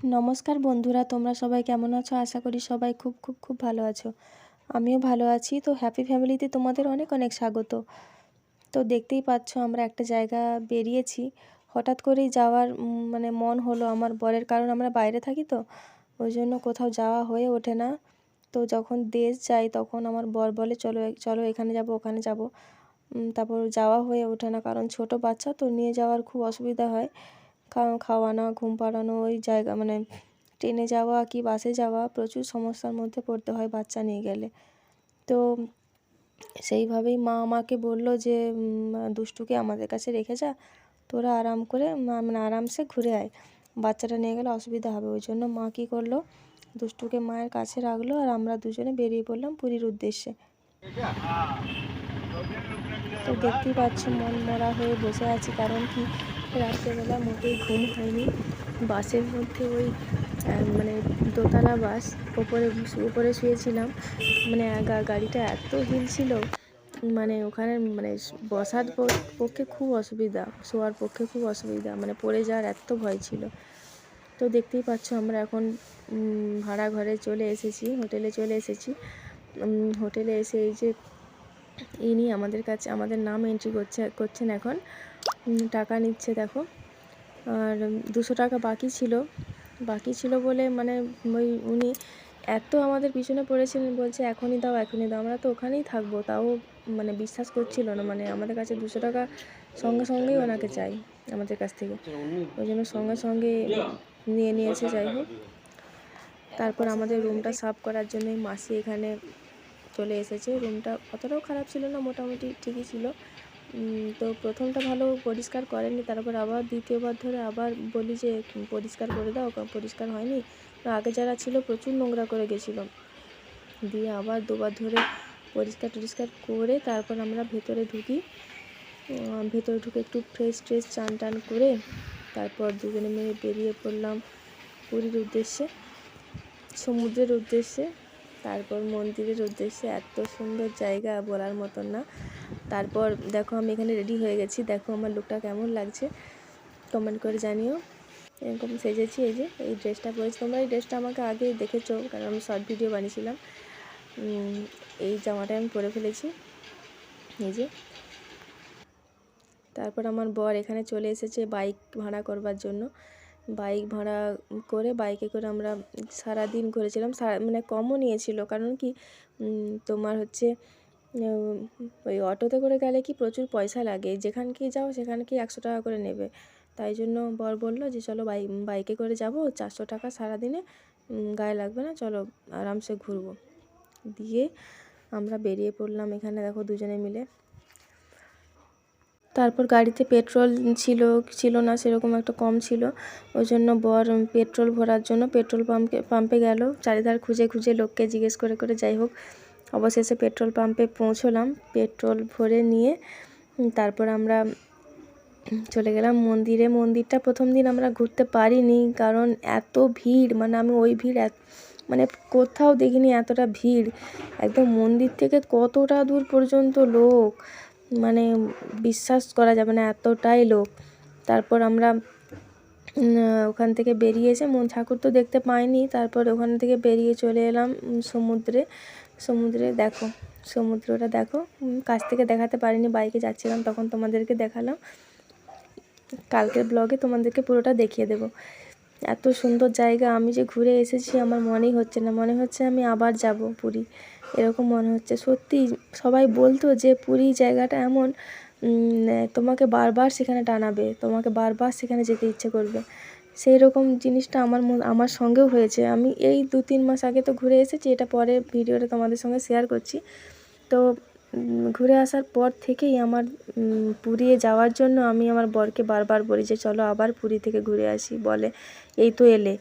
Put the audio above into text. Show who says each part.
Speaker 1: নমস্কার বন্ধুরা, তোমরা সবাই কেমন আছো? আশা করি সবাই খুব খুব খুব ভালো আছো। আমিও ভালো আছি। তো হ্যাপি ফ্যামিলিতে তোমাদের অনেক অনেক স্বাগত। তো দেখতেই পাচ্ছ আমরা একটা জায়গা বেরিয়েছি। হঠাৎ করেই যাওয়ার মানে মন হলো আমার বরের, কারণ আমরা বাইরে থাকি তো, ওই জন্য কোথাও যাওয়া হয়ে ওঠে না। তো যখন দেশ যাই, তখন আমার বর বলে, চলো চলো এখানে যাব, ওখানে যাব। তারপর যাওয়া হয়ে ওঠে না, কারণ ছোট বাচ্চা তো নিয়ে যাওয়ার খুব অসুবিধা হয়। খাওয়ানো, ঘুম পাড়ানো, ওই জায়গা মানে ট্রেনে যাওয়া কি বাসে যাওয়া প্রচুর সমস্যার মধ্যে পড়তে হয় বাচ্চা নিয়ে গেলে। তো সেইভাবেই মা আমাকে বলল যে দুষ্টুকে আমাদের কাছে রেখে যা, তোরা আরাম করে মানে আরামসে ঘুরে আয়। বাচ্চাটা নিয়ে গেলে অসুবিধা হবে। ওই জন্য মা কী করল, দুষ্টুকে মায়ের কাছে রাখল আর আমরা দুজনে বেরিয়ে পড়লাম পুরীর উদ্দেশ্যে। তো দেখতেই পাচ্ছ মন মরা হয়ে বসে আছি, কারণ কি রাত্রেবেলা মোটেই ঘুম হয়নি। বাসের মধ্যে ওই মানে দোতলা বাস, ওপরে উপরে শুয়েছিলাম। মানে গাড়িটা এত হিল ছিল মানে ওখানে মানে বসার পক্ষে খুব অসুবিধা, শোয়ার পক্ষে খুব অসুবিধা মানে পড়ে যাওয়ার এত ভয় ছিল। তো দেখতেই পাচ্ছ আমরা এখন ভাড়া ঘরে চলে এসেছি, হোটেলে চলে এসেছি। হোটেলে এসে এই যে ইনি আমাদের কাছে, আমাদের নাম এন্ট্রি করছে, করছেন এখন। টাকা নিচ্ছে, দেখো। আর দুশো টাকা বাকি ছিল। বাকি ছিল বলে মানে ওই উনি এত আমাদের পিছনে পড়েছিলেন বলছে এখনই দাও এখনই দাও। আমরা তো ওখানেই থাকব, তাও মানে বিশ্বাস করছিল না। মানে আমাদের কাছে দুশো টাকা সঙ্গে সঙ্গেই ওনাকে চাই আমাদের কাছ থেকে। ওই জন্য সঙ্গে সঙ্গে নিয়ে নিয়েছে, যাই হোক। তারপর আমাদের রুমটা সাফ করার জন্যই মাসি এখানে চলে এসেছে। রুমটা অতটাও খারাপ ছিল না, মোটামুটি ঠিকই ছিল। তো প্রথমটা ভালো পরিষ্কার করেনি তারপর আবার দ্বিতীয়বার ধরে আবার বলি যে পরিষ্কার করে দাও পরিষ্কার হয়নি? আগে যারা ছিল প্রচুর নোংরা করে গেছিল। দিয়ে আবার দুবার ধরে পরিষ্কার টরিষ্কার করে তারপর আমরা ভেতরে ঢুকি। ভেতরে ঢুকে একটু ফ্রেশ ট্রেশ চান টান করে তারপর দুজনে মিলে বেরিয়ে পড়লাম পুরীর উদ্দেশ্যে, সমুদ্রের উদ্দেশ্যে। তারপর মন্দিরের উদ্দেশ্যে এত সুন্দর জায়গা বলার মতন না। তারপর দেখো আমি এখানে রেডি হয়ে গেছি। দেখো আমার লুকটা কেমন লাগছে। কমেন্ট করে জানিও। এরকম সেজেছি এই যে, এই ড্রেসটা পরেছি। তোমরা এই ড্রেসটা আমাকে আগেই দেখেছ, কারণ আমি শর্ট ভিডিও বানিয়েছিলাম। এই জামাটা আমি পরে ফেলেছি। এই যে। তারপর আমার বর এখানে চলে এসেছে বাইক ভাড়া করবার জন্য। বাইক ভাড়া করে, বাইকে করে আমরা সারা দিন ঘুরেছিলাম। সারা মানে কমও নিয়েছিল। কারণ কি তোমার হচ্ছে ওই অটোতে করে গেলে কি প্রচুর পয়সা লাগে। যেখানকেই যাও সেখানকেই একশো টাকা করে নেবে। তাই জন্য বর বলল যে, চলো বাইক বাইকে করে যাব। চারশো টাকা সারাদিনে গায়ে লাগবে না। চলো আরামসে ঘুরবো। দিয়ে আমরা বেরিয়ে পড়লাম এখানে। দেখো দুজনে মিলে তারপর গাড়িতে পেট্রোল ছিল ছিল না, সেরকম একটা কম ছিল। ওই জন্য বর পেট্রোল ভরার জন্য পেট্রোল পাম্পে পাম্পে গেল। চারিধার খুঁজে খুঁজে লোককে জিজ্ঞেস করে করে যাই হোক, অবশেষে পেট্রোল পাম্পে পৌঁছলাম। পেট্রোল ভরে নিয়ে তারপর আমরা চলে গেলাম মন্দিরে। মন্দিরটা প্রথম দিন আমরা ঘুরতে পারিনি, কারণ এত ভিড় মানে আমি ওই ভিড় এত মানে কোথাও দেখিনি এতটা ভিড়। একদম মন্দির থেকে কতটা দূর পর্যন্ত লোক। মানে বিশ্বাস করা যাবে না, এতটাই লোক। তারপর আমরা ওখান থেকে বেরিয়ে এসে, মন, ঠাকুর তো দেখতে পাইনি। তারপর ওখান থেকে বেরিয়ে চলে এলাম সমুদ্রে। সমুদ্রে দেখো, সমুদ্রটা দেখো। কাছ থেকে দেখাতে পারিনি, বাইকে যাচ্ছিলাম, তখন তোমাদেরকে দেখালাম। কালকের ব্লগে তোমাদেরকে পুরোটা দেখিয়ে দেবো। এত সুন্দর জায়গা, আমি যে ঘুরে এসেছি আমার মনেই হচ্ছে না। মনে হচ্ছে আমি আবার যাব পুরী। এরকম মনে হচ্ছে। সত্যি সবাই বলতো যে পুরী জায়গাটা এমন তোমাকে বারবার সেখানে টানাবে, তোমাকে বারবার সেখানে যেতে ইচ্ছে করবে। সেই রকম জিনিসটা আমার আমার সঙ্গেও হয়েছে। আমি এই দু তিন মাস আগে তো ঘুরে এসেছি, এটা পরে ভিডিওটা তোমাদের সঙ্গে শেয়ার করছি। তো ঘুরে আসার পর থেকেই আমার পুরী যাওয়ার জন্য আমি আমার বরকে বারবার বলি যে, চলো আবার পুরী থেকে ঘুরে আসি। বলে, এই তো এলে।